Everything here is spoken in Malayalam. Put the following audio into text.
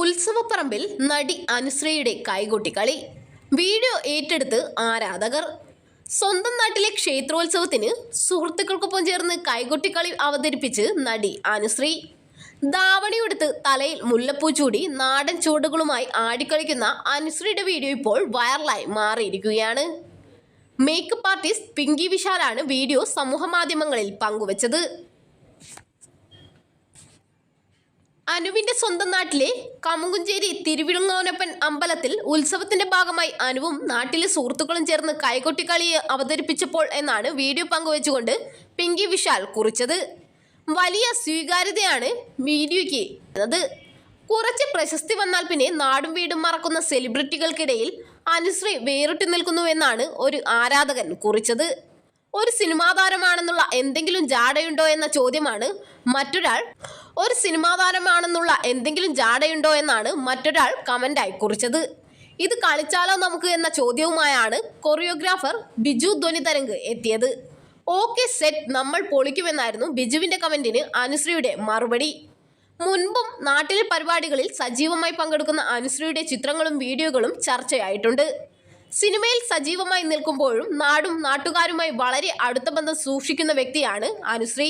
ഉത്സവപ്പറമ്പിൽ നടി അനുശ്രീയുടെ കൈകൊട്ടിക്കളി വീഡിയോ ഏറ്റെടുത്ത് ആരാധകർ. സ്വന്തം നാട്ടിലെ ക്ഷേത്രോത്സവത്തിന് സുഹൃത്തുക്കൾക്കൊപ്പം ചേർന്ന് കൈകൊട്ടിക്കളി അവതരിപ്പിച്ച് നടി അനുശ്രീ. ധാവണിയെടുത്ത് തലയിൽ മുല്ലപ്പൂ ചൂടി നാടൻ ചുവടുകളുമായി ആടിക്കളിക്കുന്ന അനുശ്രീയുടെ വീഡിയോ ഇപ്പോൾ വൈറലായി മാറിയിരിക്കുകയാണ്. മേക്കപ്പ് ആർട്ടിസ്റ്റ് പിങ്കി വിശാലാണ് വീഡിയോ സമൂഹമാധ്യമങ്ങളിൽ പങ്കുവച്ചത്. അനുവിന്റെ സ്വന്തം നാട്ടിലെ കമുകുഞ്ചേരി തിരുവിഴുങ്ങോനപ്പൻ അമ്പലത്തിൽ ഉത്സവത്തിന്റെ ഭാഗമായി അനുവും നാട്ടിലെ സുഹൃത്തുക്കളും ചേർന്ന് കൈകൊട്ടിക്കളി അവതരിപ്പിച്ചപ്പോൾ എന്നാണ് വീഡിയോ പങ്കുവെച്ചുകൊണ്ട് പിങ്കി വിശാൽ കുറിച്ചത്. വലിയ സ്വീകാര്യതയാണ് വീഡിയോയ്ക്ക് അത് കുറച്ച് പ്രശസ്തി വന്നാൽ പിന്നെ നാടും വീടും മറക്കുന്ന സെലിബ്രിറ്റികൾക്കിടയിൽ അനുശ്രീ വേറിട്ട് നിൽക്കുന്നുവെന്നാണ് ഒരു ആരാധകൻ കുറിച്ചത്. ഒരു സിനിമാ താരമാണെന്നുള്ള എന്തെങ്കിലും ജാടയുണ്ടോ എന്ന ചോദ്യമാണ് മറ്റൊരാൾ ഒരു സിനിമാ താരമാണെന്നുള്ള എന്തെങ്കിലും ജാടയുണ്ടോ എന്നാണ് മറ്റൊരാൾ കമന്റായി കുറിച്ചത്. ഇത് കളിച്ചാലോ നമുക്ക് എന്ന ചോദ്യവുമായാണ് കൊറിയോഗ്രാഫർ ബിജു ധ്വനിതരംഗ് എത്തിയത്. ഓക്കെ സെറ്റ് നമ്മൾ പൊളിക്കുമെന്നായിരുന്നു ബിജുവിന്റെ കമന്റിന് അനുശ്രീയുടെ മറുപടി. മുൻപും നാട്ടിലെ പരിപാടികളിൽ സജീവമായി പങ്കെടുക്കുന്ന അനുശ്രീയുടെ ചിത്രങ്ങളും വീഡിയോകളും ചർച്ചയായിട്ടുണ്ട്. സിനിമയിൽ സജീവമായി നിൽക്കുമ്പോഴും നാടും നാട്ടുകാരുമായി വളരെ അടുത്ത ബന്ധം സൂക്ഷിക്കുന്ന വ്യക്തിയാണ് അനുശ്രീ.